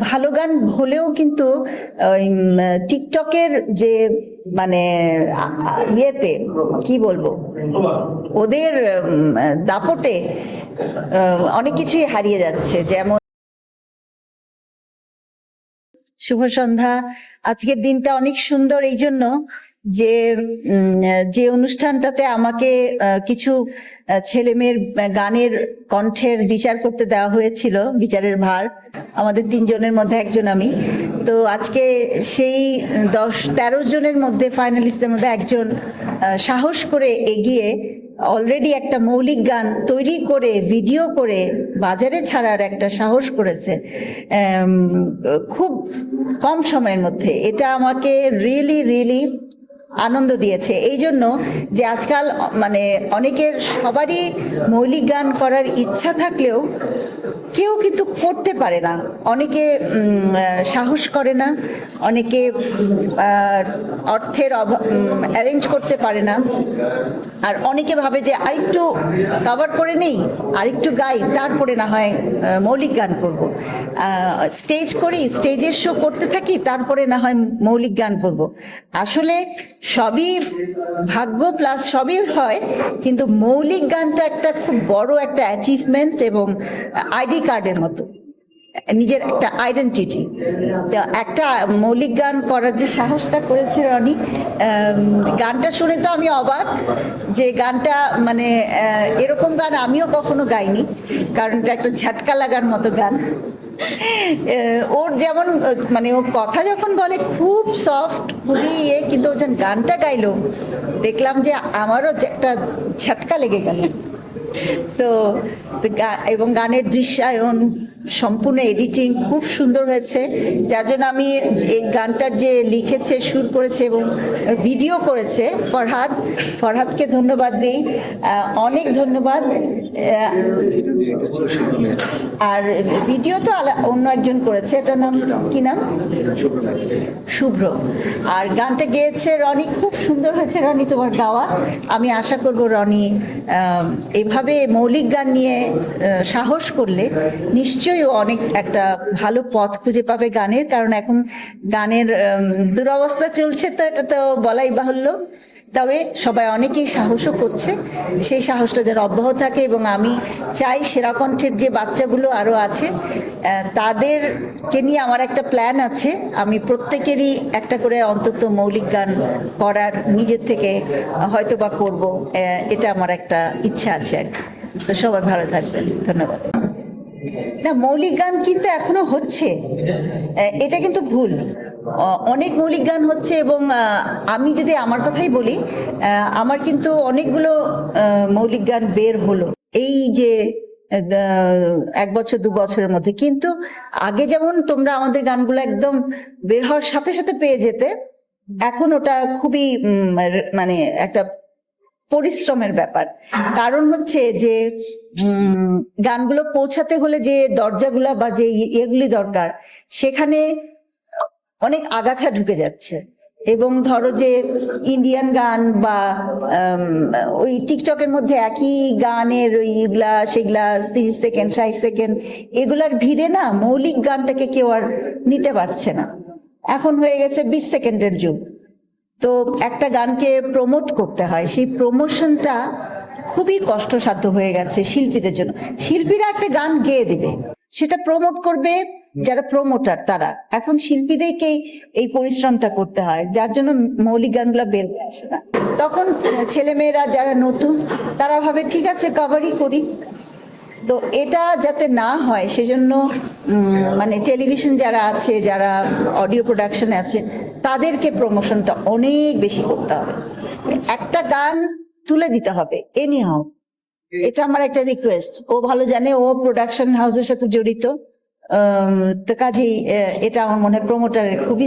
ভালো গান হলেও কিন্তু ওই, টিকটকের যে মানে ইয়েতে কি বলব ওদের দাপটে অনেক কিছুই হারিয়ে যাচ্ছে যেমন শুভ সন্ধ্যা। আজকের দিনটা অনেক সুন্দর এই জন্য যে যে অনুষ্ঠানটাতে আমাকে কিছু ছেলেমেয়ের গানের কণ্ঠের বিচার করতে দেওয়া হয়েছিল, বিচারের ভার। আমাদের তিনজনের মধ্যে একজন আমি। তো আজকে সেই দশ, তেরো জনের মধ্যে ফাইনালিস্টদের মধ্যে একজন সাহস করে এগিয়ে অলরেডি একটা মৌলিক গান তৈরি করে ভিডিও করে, বাজারে ছাড়ার একটা সাহস করেছে। খুব কম সময়ের মধ্যে। এটা আমাকে রিয়েলি রিয়েলি আনন্দ দিয়েছে। এই জন্য যে আজকাল মানে অনেকের সবারই মৌলিক গান করার ইচ্ছা থাকলেও কেউ কিন্তু করতে পারে না। অনেকে সাহস করে না। অনেকে অর্থের অ্যারেঞ্জ করতে পারে না। আর অনেকে ভাবে যে আরেকটু কভার করে নেই, আরেকটু গাই, তারপরে না হয় মৌলিক গান করব। স্টেজ করি স্টেজের শো করতে থাকি, তারপরে না হয় মৌলিক গান করব। আসলে সবই ভাগ্য প্লাস সবই হয়, কিন্তু মৌলিক গানটা একটা খুব বড় একটা অ্যাচিভমেন্ট এবং আইডি কার্ডের মতো। নিজের একটা আইডেন্টিটি তো একটা মৌলিক গান করার যে সাহসটা করেছে রনি গানটা শুনে তো আমি অবাক যে গানটা মানে এরকম গান আমিও কখনো গাইনি, কারণ এটা একটা ঝাটকা লাগার মতো গান। ওর যেমন মানে ও কথা যখন বলে খুব সফট খুবই ইয়ে কিন্তু ও যখন গানটা গাইলো, দেখলাম যে আমারও একটা ঝাটকা লেগে গেল। তো এবং গানের দৃশ্যায়ন সম্পূর্ণ এডিটিং খুব সুন্দর হয়েছে। যার জন্য আমি এই গানটার যে লিখেছে, সুর করেছে এবং ভিডিও করেছে ফরহাদ, ফরহাদকে ধন্যবাদ দিই। অনেক ধন্যবাদ। আর ভিডিও তো অন্য একজন করেছে। এটার নাম কি নাম? শুভ্র। আর গানটা গেয়েছে রনি, খুব সুন্দর হয়েছে রনি তোমার গাওয়া। আমি আশা করব রনি এভাবে মৌলিক গান নিয়ে সাহস করলে নিশ্চয়ই ও অনেক একটা ভালো পথ খুঁজে পাবে গানের, কারণ এখন গানের দুরবস্থা চলছে তো, এটা তো বলাই বাহুল্য। তবে সবাই অনেকেই সাহসও করছে, সেই সাহসটা যেন অব্যাহত থাকে এবং আমি চাই সেরা কণ্ঠের যে বাচ্চাগুলো আরও আছে তাদেরকে নিয়ে আমার একটা প্ল্যান আছে। আমি প্রত্যেকেরই একটা করে অন্তত মৌলিক গান করার নিজের থেকে হয়তো বা করব এটা আমার একটা ইচ্ছা আছে আর কি। তো সবাই ভালো থাকবেন। ধন্যবাদ। না, মৌলিক গান কিন্তু এখনও হচ্ছে। এটা কিন্তু ভুল। অনেক মৌলিক গান হচ্ছে এবং আমি যদি আমার কথাই বলি আমার কিন্তু অনেকগুলো মৌলিক গান বের হলো। এই যে এক বছর, দু বছরের মধ্যে। কিন্তু আগে যেমন তোমরা আমাদের গানগুলো একদম বের হওয়ার সাথে সাথে পেয়ে যেতে, এখন ওটা খুবই মানে একটা পরিশ্রমের ব্যাপার। কারণ হচ্ছে যে গানগুলো পৌঁছাতে হলে যে দরজাগুলা বা যে ইয়েগুলি দরকার, সেখানে অনেক আগাছা ঢুকে যাচ্ছে। এবং ধরো যে ইন্ডিয়ান গান বা ওই টিকটকের মধ্যে একই গানের ওইগুলা সেগুলা তিরিশ সেকেন্ড ষাট সেকেন্ড, এগুলার ভিড়ে না মৌলিক গানটাকে কেউ আর নিতে পারছে না। এখন হয়ে গেছে বিশ সেকেন্ডের যুগ। তো একটা গানকে প্রমোট করতে হয়। সেই প্রমোশনটা খুবই কষ্টসাধ্য হয়ে গেছে শিল্পীদের জন্য। শিল্পীরা একটা গান গেয়ে দেবে। সেটা প্রমোট করবে যারা প্রমোটার তারা। এখন শিল্পীদেরকেই এই পরিশ্রমটা করতে হয়, যার জন্য মৌলিক গানগুলো বের হয়ে আসে না। তখন ছেলেমেয়েরা যারা নতুন, তারা ভাবে, ঠিক আছে কভারই করি। তো এটা যাতে না হয় সেজন্য মানে টেলিভিশন যারা আছে যারা অডিও প্রোডাকশন আছে তাদেরকে প্রমোশনটা অনেক বেশি করতে হবে। একটা গান তুলে দিতে হবে এনি হাও এটা আমার একটা রিকোয়েস্ট ও ভালো জানে ও প্রোডাকশন হাউসের সাথে জড়িত। তো কাজেই এটা আমার মনে হয় প্রমোটারের খুবই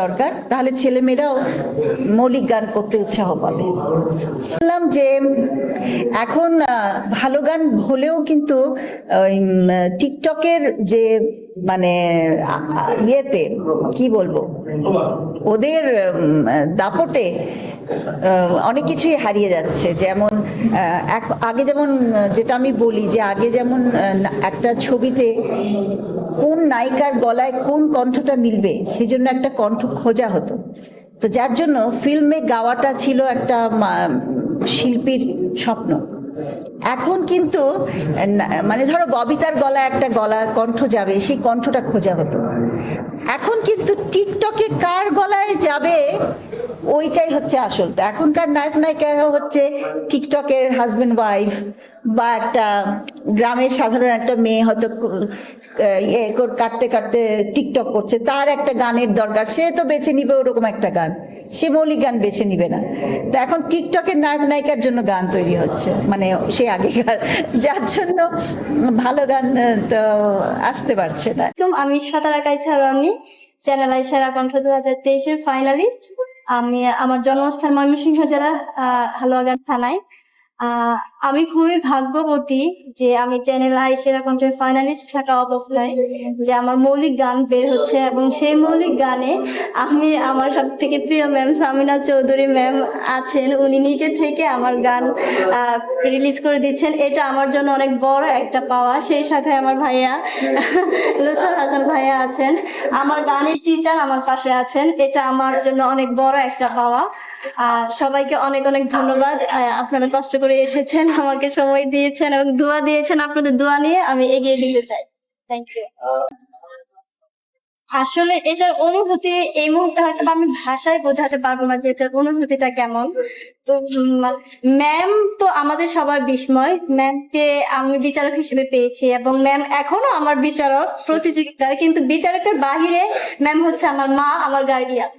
দরকার। তাহলে ছেলেমেয়েরাও মৌলিক গান করতে উৎসাহ পাবে। বললাম যে, এখন ভালো গান হলেও কিন্তু টিকটকের যে মানে ইয়েতে, কি বলব? ওদের দাপটে অনেক কিছুই হারিয়ে যাচ্ছে। যেমন আগে যেমন যেটা আমি বলি যে আগে যেমন একটা ছবিতে কোন নায়িকার গলায় কোন কণ্ঠটা মিলবে সেই জন্য একটা কণ্ঠ খোঁজা হতো। তো যার জন্য ফিল্মে গাওয়াটা ছিল একটা শিল্পীর স্বপ্ন। এখন কিন্তু মানে ধরো ববিতার গলায় একটা গলা কণ্ঠ যাবে, সেই কণ্ঠটা খোঁজা হতো। এখন কিন্তু টিকটকে কার গলায় যাবে ওইটাই হচ্ছে আসল। তো এখনকার নায়ক নায়িকারা হচ্ছে টিকটকের হাজবেন্ড ওয়াইফ বা একটা গ্রামের সাধারণ একটা মেয়ে হয়তো ইয়ে কাটতে কাটতে টিকটক করছে। তার একটা গানের দরকার। সে তো বেছে নিবে ওরকম একটা গান। সে মৌলিক গান বেছে নিবে না। তো এখন টিকটকের নায়ক নায়িকার জন্য গান তৈরি হচ্ছে। মানে সে আগেকার। যার জন্য ভালো গান তো আসতে পারছে না। আমি সাতারা কাইসা রনি চ্যানেল আই সেরা কণ্ঠ দু হাজার তেইশের ফাইনালিস্ট আমি আমার জন্মস্থান ময়মনসিংহ জেলা হালুয়াঘাট থানায়। আমি খুবই ভাগ্যবতী যে আমি চ্যানেল আই সেরা কণ্ঠের ফাইনালিস্ট থাকা অবস্থায় যে আমার মৌলিক গান বের হচ্ছে এবং সেই মৌলিক গানে আমি আমার সব থেকে প্রিয় ম্যাম সামিনা চৌধুরী ম্যাম আছেন। উনি নিজে থেকে আমার গান রিলিজ করে দিচ্ছেন। এটা আমার জন্য অনেক বড় একটা পাওয়া। সেই সাথে আমার ভাইয়া লুথার হাসান ভাইয়া আছেন। আমার গানের টিচার আমার পাশে আছেন। এটা আমার জন্য অনেক বড় একটা পাওয়া। আর সবাইকে অনেক অনেক ধন্যবাদ। আপনারা কষ্ট করে এসেছেন, আমাকে সময় দিয়েছেন এবং দোয়া দিয়েছেন। আপনাদের দোয়া নিয়ে আমি এগিয়ে দিতে চাই। থ্যাংক ইউ আসলে এটার অনুভূতি এই মুহূর্তে হয়তো আমি ভাষায় বোঝাতে পারব না যে এটার অনুভূতিটা কেমন। তো ম্যাম তো আমাদের সবার বিস্ময়। ম্যামকে আমি বিচারক হিসেবে পেয়েছি এবং ম্যাম এখনও আমার বিচারক প্রতিযোগিতার, কিন্তু বিচারকের বাহিরে ম্যাম হচ্ছে আমার মা, আমার গার্ডিয়ান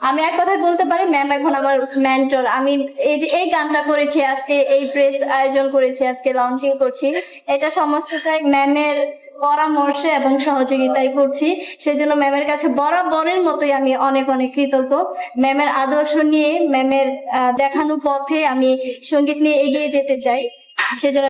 আমি এক কথায় বলতে পারি ম্যাম এখন আমার মেন্টর আমি এই যে এই গানটা করেছি, আজকে এই প্রেস আয়োজন করেছি, আজকে লঞ্চিং করছি, এটা সমস্তটাই ম্যামের পরামর্শে এবং সহযোগিতায় করছি। সেই জন্য ম্যামের কাছে বরাবরের মতোই আমি অনেক অনেক কৃতজ্ঞ। ম্যামের আদর্শ নিয়ে ম্যামের দেখানো পথে আমি সংগীত নিয়ে এগিয়ে যেতে চাই। সেজন্য